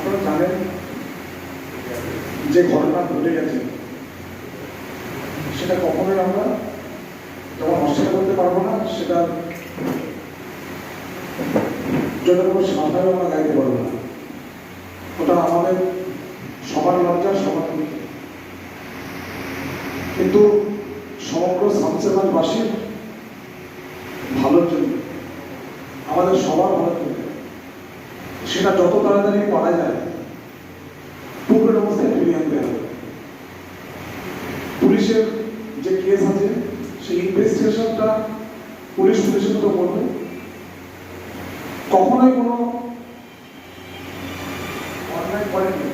আপনারা জানেন যে ঘটনা ঘটে গেছে সেটা কখনোই আমরা যেমন অস্বীকার করতে পারব না, সেটা জন্য কোনো সাধারণ আমরা গাইতে পারব না ওটা আমাদের সবার লজ্জা, সবার। কিন্তু সমগ্র শামসেবাদবাসীর ভালোর জন্য, আমাদের সবার ভালোর জন্য সেটা যত তাড়াতাড়ি পারা যায় পূর্বের অবস্থায় ফিরিয়ে আনতে হবে। পুলিশের যে কেস আছে, সেই ইনভেস্টিগেশনটা পুলিশ পুলিশের মতো করবে। কখনোই কোনো অন্যায় করেনি।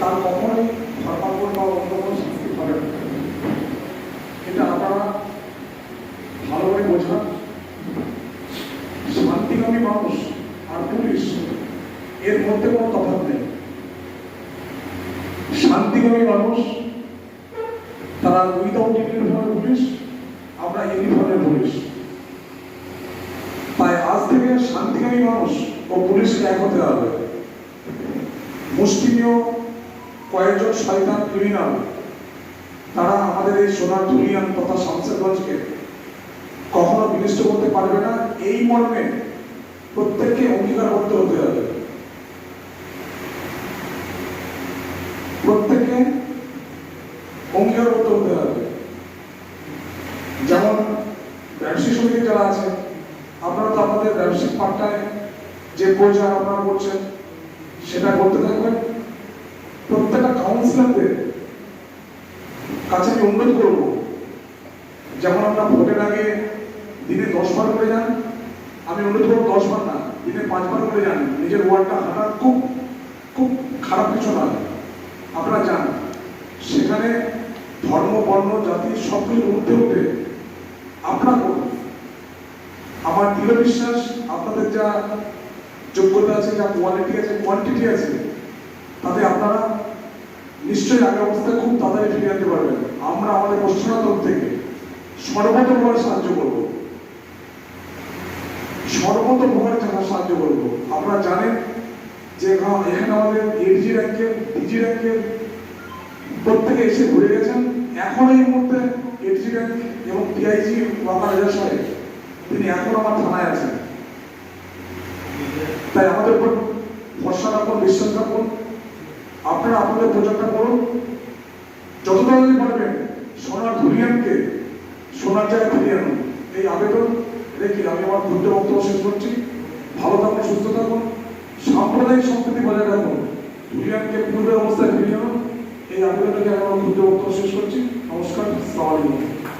তার কখনোই ধর্মান্তর বা অন্য কোনো শাস্তি হবে এটা আপনারা ভালো করে বোঝান শান্তিকামী মানুষ আর পুলিশ এর মধ্যে কোনো তফাৎ নেই। শান্তিকামী মানুষ, তারা উইদাউট ইউনিফর্মের পুলিশ আমরা ইউনিফর্মের পুলিশ তাই আজ থেকে শান্তিকামী মানুষ ও পুলিশকে এক হতে হবে। মুষ্টিমীয় কয়েকজন শয়তান ক্রিমিনাল তারা আমাদের এই সোনার দুনিয়ান তথা শামসেরগঞ্জকে কখনো বিনষ্ট করতে পারবে না। এই মর্মে প্রত্যেককে অঙ্গীকার করতে হতে হবে। প্রত্যেককে অঙ্গীকার করতে হতে হবে। যেমন ব্যবসায়ী সমিতি যারা আছে, আপনারা তো আপনাদের ব্যবসায়িক পাঠটায় যে প্রয়োজন আপনারা করছেন, সেটা করতে থাকবেন। প্রত্যেকটা কাউন্সিলরদের কাছে আমি অনুরোধ করব, যেমন আপনার ভোটের আগে দিনে দশ বার করে যান, আমি অনুরোধ করব দশ বার না, দিনে পাঁচবার করে যান, নিজের ওয়ার্ডটা হাঁটা খুব খুব খারাপ কিছু নয় আপনারা যান সেখানে ধর্ম, বর্ণ, জাতি কিছু উঠতে উঠে আপনারা আমার দৃঢ় বিশ্বাস, আপনাদের যা যোগ্যতা আছে, যা কোয়ালিটি আছে কোয়ান্টিটি আছে, তাতে আপনারা নিশ্চয়ই আগের অবস্থায় খুব তাড়াতাড়ি ফিরে আনতে পারবেন। আমরা আমাদের পশ্চিমাতম থেকে সর্বতভাবে সাহায্য করব। সর্বতভাবে টাকা সাহায্য করব। আপনারা জানেন যে এখানে আমাদের এডিজি র্যাঙ্কের ডিজি র্যাঙ্কের প্রত্যেকে এসে ঘুরে গেছেন। এখন এই মুহূর্তে এডিজি এবং ডিআইজি বাবা রাজা সাহেব তিনি এখন আমার থানায় আছেন। তাই আমাদের উপর ভরসা রাখুন, বিশ্বাস রাখুন। আপনারা আপনাদের প্রচারটা করুন। যত তাড়াতাড়ি পারবেন সোনার ধুলিয়ানকে সোনার জায়গায় ফিরিয়ে আনুন। এই আবেদন রেখে আমি আমার ক্ষুদ্র বক্তব্য শেষ করছি। ভালো থাকুন, সুস্থ থাকুন। সাম্প্রদায়িক সম্প্রীতি বজায় রাখুন। ধুলিয়ানকে পূর্বের অবস্থায় ফিরিয়ে আনুন। এই আবেদনটাকে এখন আমি ভিডিও শেষ করছি। নমস্কার সালামালাইকুম